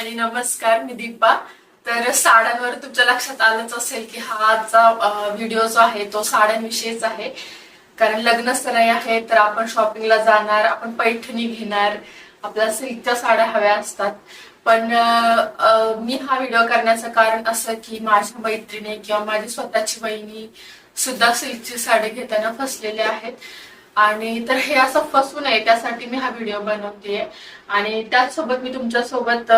आणि नमस्कार मी दीपा. तर साड्यांवर तुमच्या लक्षात आलंच असेल की हा आजचा व्हिडिओ जो आहे तो साड्यांविषयीच आहे. कारण लग्न सराई आहे तर आपण शॉपिंगला जाणार आपण पैठणी घेणार आपल्या सिल्कच्या साड्या हव्या असतात. पण मी हा व्हिडिओ करण्याचं कारण असं की माझ्या मैत्रिणी किंवा माझी स्वतःची बहिणी सुद्धा सिल्कची साडी घेताना फसलेल्या आहेत. आणि तर हे असं फसू नये त्यासाठी मी हा व्हिडिओ बनवतेय. आणि त्याचसोबत मी तुमच्यासोबत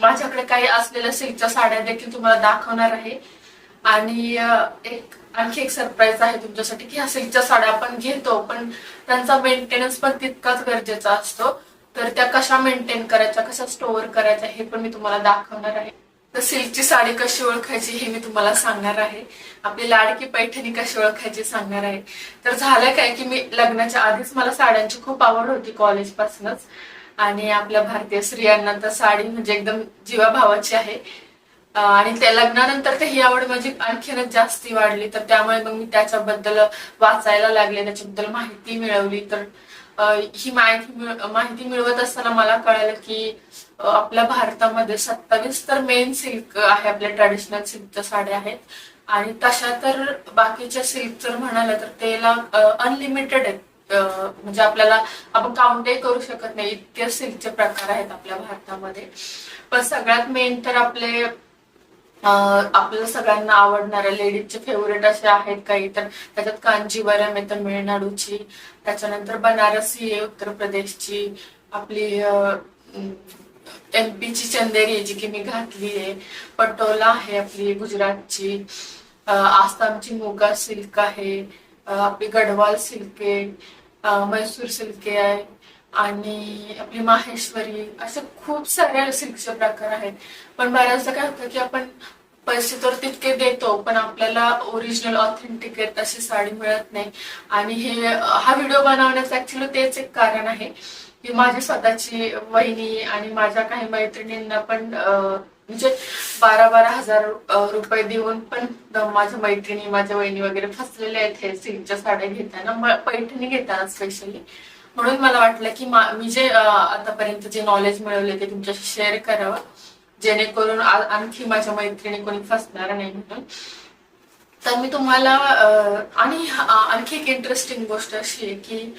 माझ्याकडे काही असलेल्या सिल्कच्या साड्या देखील तुम्हाला दाखवणार आहे. आणि एक आणखी एक सरप्राईज आहे तुमच्यासाठी की ह्या सिल्कच्या साड्या आपण घेतो पण त्यांचा मेंटेनन्स पण तितकाच गरजेचा असतो. तर त्या कशा मेंटेन करायच्या कशा स्टोअर करायच्या हे पण मी तुम्हाला दाखवणार आहे. तर सिल्कची साडी कशी ओळखायची हे मी तुम्हाला सांगणार आहे. आपली लाडकी पैठणी कशी ओळखायची सांगणार आहे. तर झालं काय की मी लग्नाच्या आधीच मला साड्यांची खूप आवड होती कॉलेजपासूनच. आणि आपल्या भारतीय स्त्रियांना तर साडी म्हणजे एकदम जीवाभावाची आहे. आणि त्या लग्नानंतर तर ही आवड माझी आणखीनच जास्ती वाढली. तर त्यामुळे मग मी त्याच्याबद्दल वाचायला लागले त्याच्याबद्दल माहिती मिळवली. तर ही माहिती माहिती मिळवत असताना मला कळालं की आपल्या भारतामध्ये सत्तावीस तर मेन सिल्क आहे आपल्या ट्रॅडिशनल सिल्कच्या साड्या आहेत. आणि तशा तर बाकीच्या सिल्क जर म्हणाल्या तर त्याला अनलिमिटेड आहेत. म्हणजे आपल्याला आपण काउंटही करू शकत नाही. इतके सिल्कचे प्रकार आहेत आपल्या भारतामध्ये. पण सगळ्यात मेन तर आपले आपल्या सगळ्यांना आवडणाऱ्या लेडीजचे फेवरेट असे आहेत काही तर. त्याच्यात कांजीवरम आहे तमिळनाडूची त्याच्यानंतर बनारसी आहे उत्तर प्रदेशची. आपली एलबीची चंदेरी जी की मी घातली आहे. पटोला आहे आपली गुजरातची. आसामची मुगा सिल्क आहे. आपली गढवाल सिल्क आहे. मैसूर सिल्क आहे. आणि आपली माहेश्वरी. असे खूप सारे सिल्कचे प्रकार आहेत. पण बऱ्याचदा काय होतं की आपण पैसे तर तितके देतो पण आपल्याला ओरिजिनल ऑथेंटिकेट अशी साडी मिळत नाही. आणि हे हा व्हिडिओ बनवण्याचं ऍक्च्युली तेच एक कारण आहे. की माझी स्वतःची वहिनी आणि माझ्या काही मैत्रिणींना पण म्हणजे बारा बारा हजार रुपये देऊन पण माझ्या मैत्रिणी माझ्या वहिनी वगैरे फसलेल्या आहेत हे सिल्कच्या साड्या घेताना. पैठणी घेताना स्पेशली म्हणून मला वाटलं की मी जे आतापर्यंत जे नॉलेज मिळवले ते तुमच्याशी शेअर करावं. जेणेकरून आणखी माझ्या मैत्रिणी कोणी फसणार नाही म्हणून. तर मी तुम्हाला आणि आणखी एक इंटरेस्टिंग गोष्ट अशी आहे की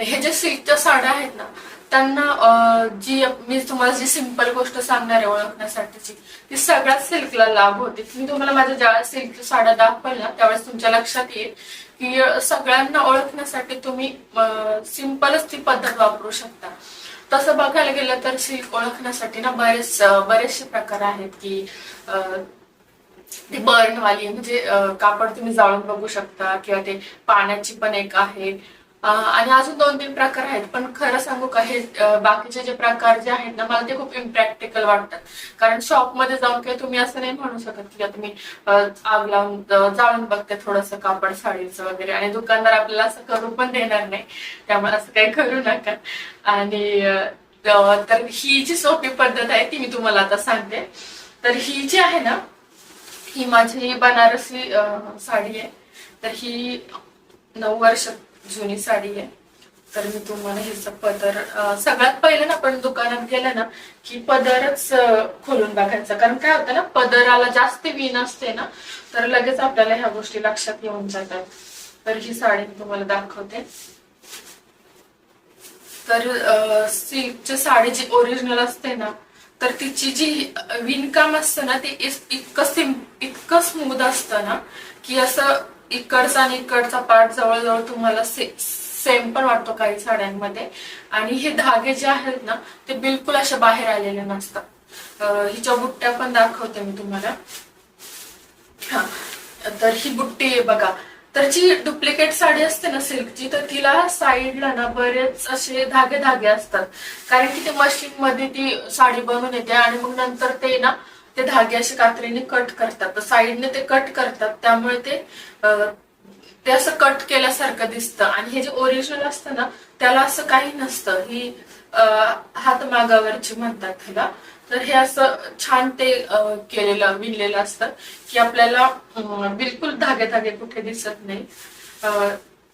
हे जे सिल्कच्या साड्या आहेत ना त्यांना जी मी तुम्हाला जी सिंपल गोष्ट सांगणार आहे ओळखण्यासाठीची ती सगळ्याच सिल्कला लाभ होते. मी तुम्हाला माझ्या ज्या सिल्कच्या साड्या दाखवल्या ना त्यावेळेस तुमच्या लक्षात येईल की सगळ्यांना ओळखण्यासाठी तुम्ही सिंपलच ती पद्धत वापरू शकता. तसं बघायला गेलं तर सिल्क ओळखण्यासाठी ना बरेच बरेचसे प्रकार आहेत की ती बर्नवाली म्हणजे कापड तुम्ही जाळून बघू शकता किंवा ते पाण्याची पण एक आहे. आणि अजून दोन तीन प्रकार आहेत पण खरं सांगू का हे बाकीचे जे प्रकार जे आहेत ना मला ते खूप इम्प्रॅक्टिकल वाटतात. कारण शॉपमध्ये जाऊन काही तुम्ही असं नाही म्हणू शकत की तुम्ही आग लावून जाळून बघते थोडंसं कापड साडीचं वगैरे. आणि दुकानदार आपल्याला असं करू पण देणार नाही. त्यामुळे असं काही करू नका. आणि तर ही जी सोपी पद्धत आहे ती मी तुम्हाला आता सांगते. तर ही जी आहे ना ही माझी बनारसी साडी आहे. तर ही नऊ वर्ष जुनी साडी आहे. तर मी तुम्हाला हिचं पदर सगळ्यात पहिलं ना आपण दुकानात गेलं ना की पदरच खोलून बघायचं. कारण काय होतं ना पदराला जास्त विण असते ना तर लगेच आपल्याला ह्या गोष्टी लक्षात येऊन जातात. तर ही साडी मी तुम्हाला दाखवते. तर सिल्कची साडी जी ओरिजिनल असते ना तर तिची जी विणकाम असतं ना ते इतकं सिम इतकं स्मूथ असतं ना की असं इकडचा आणि इकडचा पार्ट जवळजवळ तुम्हाला से सेम पण वाटतो काही साड्यांमध्ये. आणि हे धागे जे आहेत ना ते बिलकुल असे बाहेर आलेले नसतात. हिच्या बुट्ट्या पण दाखवते मी तुम्हाला. हा तर ही बुट्टी आहे बघा. तर जी डुप्लिकेट साडी असते ना सिल्कची तर तिला साईडला ना बरेच असे धागे धागे असतात. कारण की ते मशीन मध्ये ती साडी बनवून येते आणि मग नंतर ते ना ते धागे असे कात्रीने कट करतात. तर साईडने ते कट करतात. त्यामुळे ते ते असं कट केल्यासारखं दिसतं. आणि हे जे ओरिजिनल असतं ना त्याला असं काही नसतं. ही हातमागावरची म्हणतात त्याला. तर हे असं छान ते केलेलं विणलेलं असतं की आपल्याला बिलकुल धागे धागे कुठे दिसत नाही.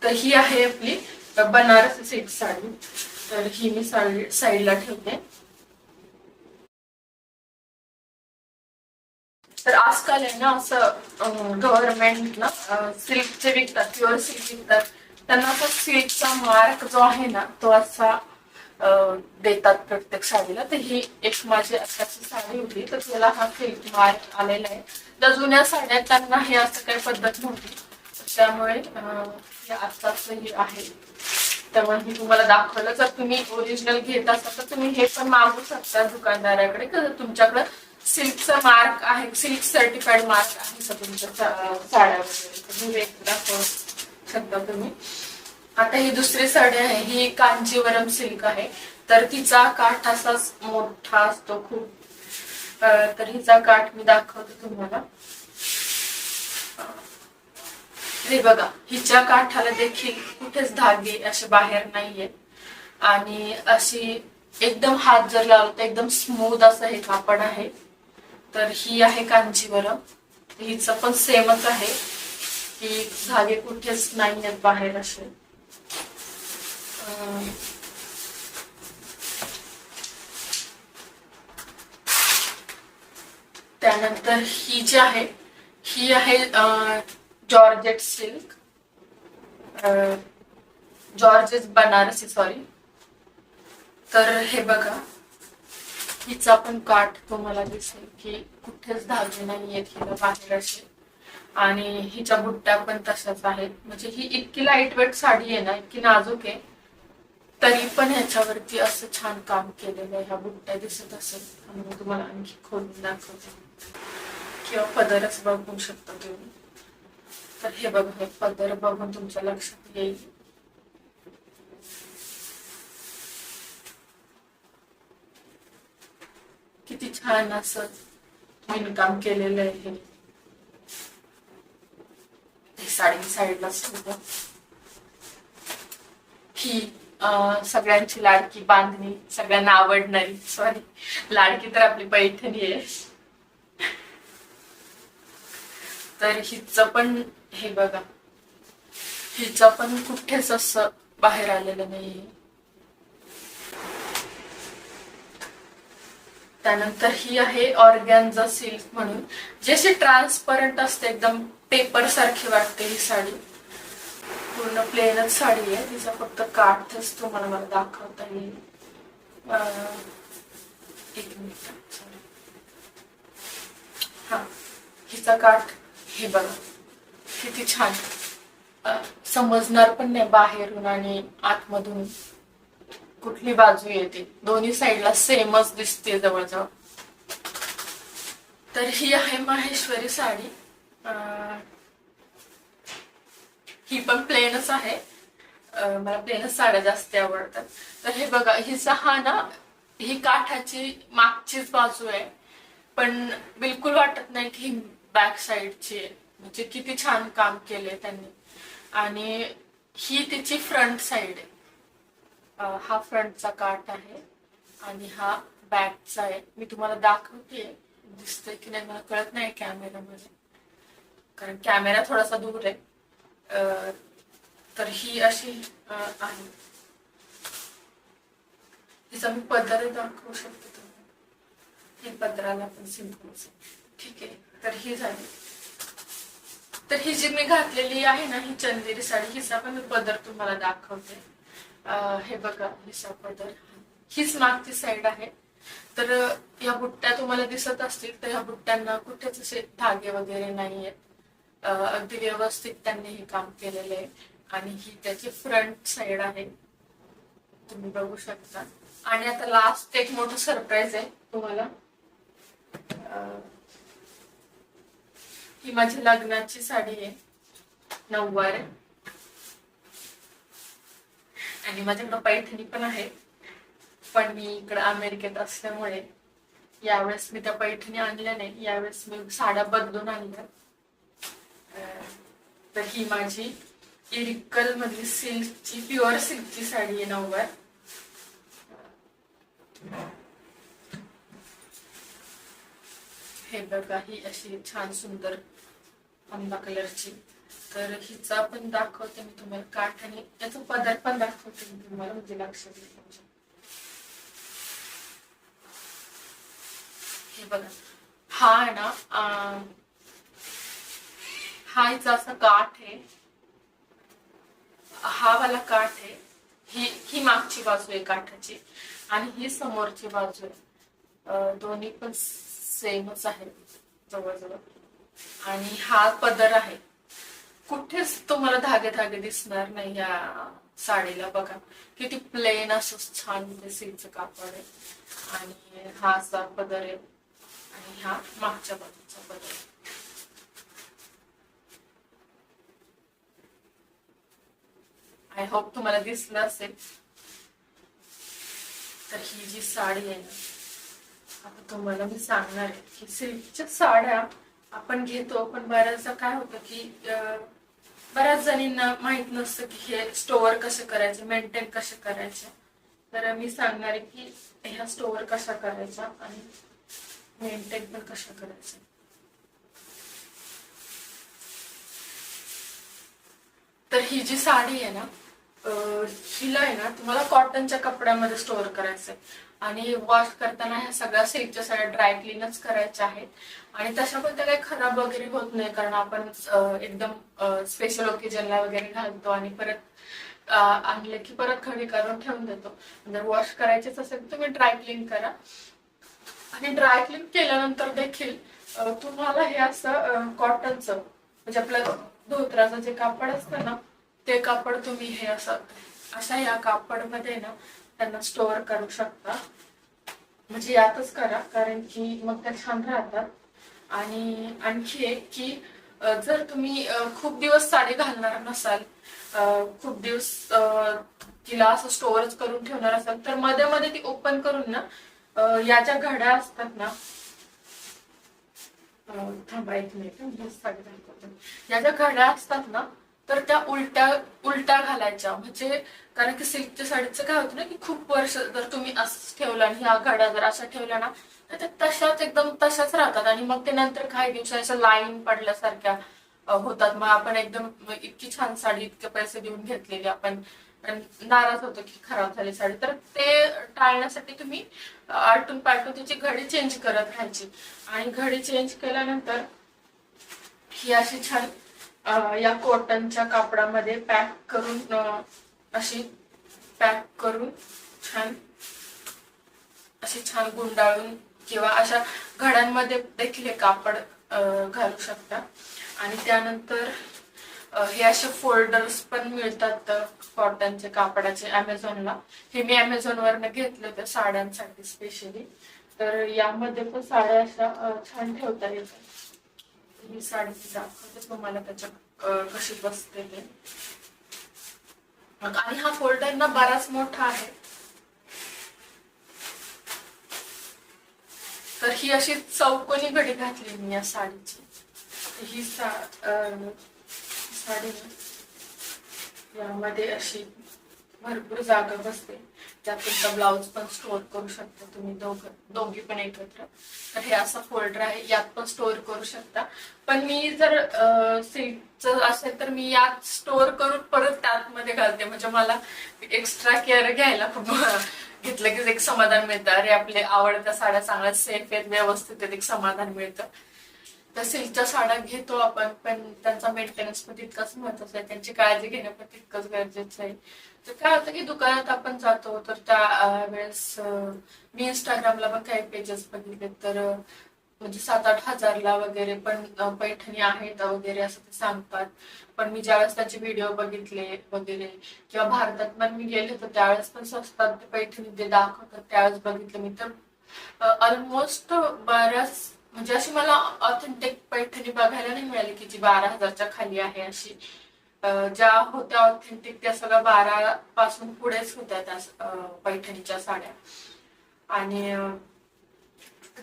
तर ही आहे आपली बनारस सिल्क साडी. तर ही मी साडी साईडला ठेवते. तर आजकाल आहे ना असं गव्हर्नमेंट ना सिल्कचे विकतात प्युअर सिल्क विकतात. त्यांना असा सिल्कचा मार्क जो आहे ना तो असा देतात प्रत्येक साडीला. तर ही एक माझी आत्ताची साडी होती. तर त्याला हा सिल्क मार्क आलेला आहे. त्या जुन्या साड्या त्यांना हे असं काही पद्धत नव्हती. त्यामुळे हे आत्ताच हे आहे. त्यामुळे मी तुम्हाला दाखवलं. जर तुम्ही ओरिजिनल घेत असाल तर तुम्ही हे पण मागू शकता दुकानदाराकडे. तुमच्याकडे सिल्कचा मार्क आहे सिल्क सर्टिफाईड मार्क आहे तुमच्या साड्या वगैरे. तुम्ही दाखवू शकता तुम्ही. आता ही दुसरी साडी आहे ही कांजीवरम सिल्क आहे. तर तिचा काठ असाच मोठा असतो खूप. तर हिचा काठ मी दाखवते तुम्हाला. हे बघा हिच्या काठाला देखील कुठेच धागे असे बाहेर नाहीये. आणि अशी एकदम हात जर लावला तर एकदम स्मूथ असं हे कापड आहे. तर ही आहे कांजीवरम हिचं पण सेमच आहे. की धागे कुठेच नाही आहेत बाहेर असे. त्यानंतर ही जी आहे ही आहे georgette silk. Georgette Banarasi sorry तर हे बघा. हिचा पण काठ तुम्हाला दिसेल की कुठेच धागे नाही आहेत हिला बाहेर असे. आणि हिच्या बुट्ट्या पण तशाच आहेत. म्हणजे ही इतकी लाइट वेट साडी आहे ना इतकी नाजूक आहे. तरी पण ह्याच्यावरती असं छान काम केलेलं आहे. ह्या बुट्ट्या दिसत असेल आणि मी तुम्हाला आणखी खोलून दाखवते. किंवा पदरच बघू शकता तुम्ही. तर हे बघा हे पदर बघून तुमच्या लक्षात येईल किती छान असं विणकाम केलेलं आहे हे. साडी साईडला सुद्धा. ही सगळ्यांची लाडकी बांधणी सगळ्यांना आवडणारी सॉरी लाडकी तर आपली पैठणी आहे. तर हिचं पण हे बघा. हिचं पण कुठेच असं बाहेर आलेलं नाहीये. त्यानंतर ही आहे ऑर्गॅन्झा सिल्क म्हणून. जी अशी ट्रान्सपरंट असते एकदम पेपर सारखी वाटते ही साडी. पूर्ण प्लेनच साडी आहे. तिचा फक्त काठच तुम्हाला मला दाखवता येईल. एक मिनिट सॉरी हा हिचा काठ हे बघा. किती छान. समजणार पण नाही बाहेरून आणि आतमधून. कुठली बाजू येते? दोन्ही साईडला सेमच दिसते जवळजवळ. तर ही आहे माहेश्वरी साडी. ही पण प्लेनच आहे. मला प्लेनच साड्या जास्त आवडतात. तर हे बघा हिचा हा ना ही काठाची मागचीच बाजू आहे. पण बिलकुल वाटत नाही की ही बॅक साईडची आहे. म्हणजे किती छान काम केले त्यांनी. आणि ही तिची फ्रंट साईड आहे. हा फ्रंटचा काठ आहे आणि हा बॅकचा आहे. मी तुम्हाला दाखवते. दिसतंय की नाही मला कळत नाही कॅमेरामध्ये. कारण कॅमेरा थोडासा दूर आहे. तर ही अशी आहे. तिचा मी पदर दाखवू शकते तुम्ही ही पदराला पण सिंपलच ठीक आहे. तर ही झाली. तर ही जी मी घातलेली आहे ना ही चंदेरी साडी हिचा पण मी पदर तुम्हाला दाखवते. हे बघा हिचा पदर हीच मागची साईड आहे. तर या बुट्ट्या तुम्हाला दिसत असतील तर या बुट्ट्यांना कुठेच असे धागे वगैरे नाही आहेत अगदी व्यवस्थित त्यांनी हे काम केलेलं आहे. आणि ही त्याची फ्रंट साईड आहे. तुम्ही बघू शकता. आणि आता लास्ट एक मोठं सरप्राईज आहे तुम्हाला. ही माझी लग्नाची साडी आहे. नऊवार आहे. आणि माझ्याकडं पैठणी पण आहे. पण मी इकडं अमेरिकेत असल्यामुळे यावेळेस मी त्या पैठणी आणल्या नाही. यावेळेस मी साड्या बदलून आणल्या. तर ही माझी इरिकल मधली सिल्कची प्युअर सिल्कची साडी आहे नऊवार. हे बघा ही अशी छान सुंदर आंबा कलरची. तर हिचा पण दाखवते मी तुम्हाला काठ आणि त्याचा पदर पण दाखवते मी तुम्हाला म्हणजे लक्षात येईल हे बघा. हा आहे ना अं, हा हिचा असा काठ आहे. हा वाला काठ आहे. ही ही मागची बाजू आहे काठाची आणि ही समोरची बाजू आहे. अं, दोन्ही पण सेमच आहे जवळजवळ. आणि हा पदर आहे. कुठेच तुम्हाला धागे धागे दिसणार नाही या साडीला. बघा किती प्लेन असं छान म्हणजे ते सिल्कचं कापड आहे. आणि हा असा पदर आहे. आणि हा मागच्या बाजूचा पदर आहे. आय होप तुम्हाला दिसलं असेल. तर ही जी साडी आहे ना आता तुम्हाला मी सांगणार आहे की सिल्कच्या साड्या आपण घेतो पण बऱ्याचदा काय होतं की बऱ्याच जणींना माहीत नसतं की हे स्टोअर कसे करायचे मेंटेन कसे करायचे. तर मी सांगणार आहे की ह्या स्टोअर कशा करायचा आणि मेंटेन पण कशा करायचं. तर ही जी साडी आहे ना हिला आहे ना तुम्हाला कॉटनच्या कपड्यामध्ये स्टोअर करायचं आहे आणि वॉश करताना ह्या सगळ्या सिल्कच्या सगळ्या ड्राय क्लीनच करायच्या आहेत. आणि तशा पण त्या काही खराब वगैरे होत नाही कारण आपण एकदम स्पेशल ओकेजनला वगैरे घालतो आणि परत आणलं आणले की परत खरी करून ठेवून देतो. जर वॉश करायचेच असेल तर तुम्ही ड्राय क्लीन करा. आणि ड्राय क्लीन केल्यानंतर देखील तुम्हाला हे असं कॉटनचं म्हणजे आपलं धोत्राचं जे कापड असतं ना ते कापड तुम्ही हे असं अशा या कापडमध्ये ना त्यांना स्टोअर करू शकता. म्हणजे यातच करा कारण की मग त्या छान राहतात. आणि आणखी एक की जर तुम्ही खूप दिवस साडी घालणार नसाल खूप दिवस तिला असं स्टोअरच करून ठेवणार असाल तर मध्ये मध्ये ती ओपन करून ना या ज्या घड्या असतात ना थांबा एक मिनिट साडी या ज्या घड्या असतात ना तर त्या उलट्या उलट्या घालायच्या. म्हणजे कारण की सिल्कच्या साडीचं काय होतं ना की खूप वर्ष जर तुम्ही असं ठेवलं आणि ह्या घड्या जर अशा ठेवल्या ना तर त्या तशाच एकदम तशाच राहतात. आणि मग ते नंतर काही दिवसा अशा लाईन पडल्यासारख्या होतात. मग आपण एकदम इतकी छान साडी इतके पैसे देऊन घेतलेली आपण. नाराज होतो की खराब झाली साडी. तर ते टाळण्यासाठी तुम्ही आलटून पालटून त्याची घडी चेंज करत राहायची. आणि घडी चेंज केल्यानंतर ही अशी छान या कॉटनच्या कापडामध्ये पॅक करून अशी पॅक करून छान अशी छान गुंडाळून किंवा अशा घड्यांमध्ये देखील हे कापड घालू शकता. आणि त्यानंतर हे असे फोल्डर्स पण मिळतात कॉटनचे कापडाचे अमेझॉनला हे मी अमेझॉनवरनं घेतले होते साड्यांसाठी स्पेशली तर यामध्ये पण साड्या अशा छान ठेवता येतात. ही साडी दाखवते तुम्हाला त्याच्या कशी बसते ते. आणि हा फोल्डर ना बराच मोठा आहे. तर ही अशी चौकोनी घडी घातली मी या साडीची. ही सा साडी यामध्ये अशी भरपूर जागा बसते. त्यात ब्लाऊज पण स्टोअर करू शकता. तुम्ही दोघं दोघी पण एकत्र. तर हे असा फोल्डर आहे. यात पण स्टोअर करू शकता. पण मी जर सिल्कचं असेल तर मी यात स्टोअर करून परत त्यात मध्ये घालते. म्हणजे मला एक्स्ट्रा केअर घ्यायला खूप घेतलं की एक समाधान मिळतं. अरे आपले आवडत्या साड्या चांगल्या सेफ आहेत व्यवस्थित आहेत एक समाधान मिळतं. त्या सिल्कच्या साड्या घेतो आपण पण त्यांचा मेंटेनन्स पण तितकाच महत्त्वाचा आहे. त्यांची काळजी घेणं पण तितकंच गरजेचं आहे. तर काय होतं की दुकानात आपण जातो तर त्या वेळेस मी इंस्टाग्रामला पण काही पेजेस बघितले. तर म्हणजे सात आठ हजारला वगैरे पण पैठणी आहेत वगैरे असं ते सांगतात. पण मी ज्यावेळेस त्याचे व्हिडिओ बघितले वगैरे किंवा भारतात पण मी गेले होते त्यावेळेस पण स्वस्तात पैठणी जे दाखवतात. त्यावेळेस बघितलं मी. तर ऑलमोस्ट बऱ्याच म्हणजे अशी मला ऑथेंटिक पैठणी बघायला नाही मिळाली की जी बारा हजारच्या खाली आहे अशी. ज्या होत्या ऑथेंटिक त्या सगळ्या बारा पासून पुढेच होत्या त्या पैठणीच्या साड्या. आणि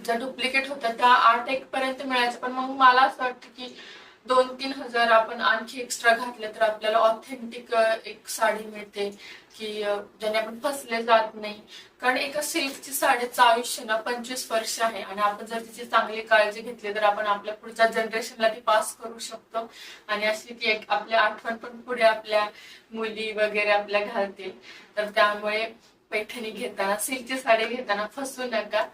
ज्या डुप्लिकेट होत्या त्या आठ एक पर्यंत मिळायच्या. पण मग मला असं वाटतं की दोन तीन हजार आपण आणखी एक्स्ट्रा घातले तर आपल्याला ऑथेंटिक एक साडी मिळते की ज्याने आपण फसले जात नाही. कारण एका सिल्कची साडीचं आयुष्य ना पंचवीस वर्ष आहे आणि आपण जर तिची चांगली काळजी घेतली तर आपण आपल्या पुढच्या जनरेशनला ती पास करू शकतो. आणि अशी ती एक आपल्या आठवण पण पुढे आपल्या मुली वगैरे आपल्या घालतील. तर त्यामुळे पैठणी घेताना सिल्कची साडी घेताना फसू नका.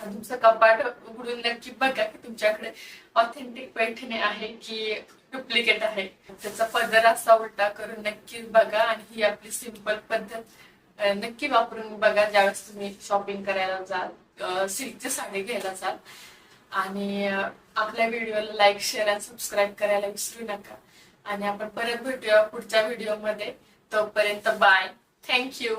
तुमचं कपाट उघडून नक्की बघा की तुमच्याकडे ऑथेंटिक पैठणी आहे की डुप्लिकेट आहे. त्याचा पदर असा उलटा करून नक्कीच बघा आणि ही आपली सिंपल पद्धत नक्की वापरून बघा ज्यावेळेस तुम्ही शॉपिंग करायला जाल सिल्कची साडी घ्यायला जाल. आणि आपल्या व्हिडिओला लाईक शेअर आणि सबस्क्राईब करायला विसरू नका. आणि आपण परत भेटूया पुढच्या व्हिडिओमध्ये तोपर्यंत बाय थँक्यू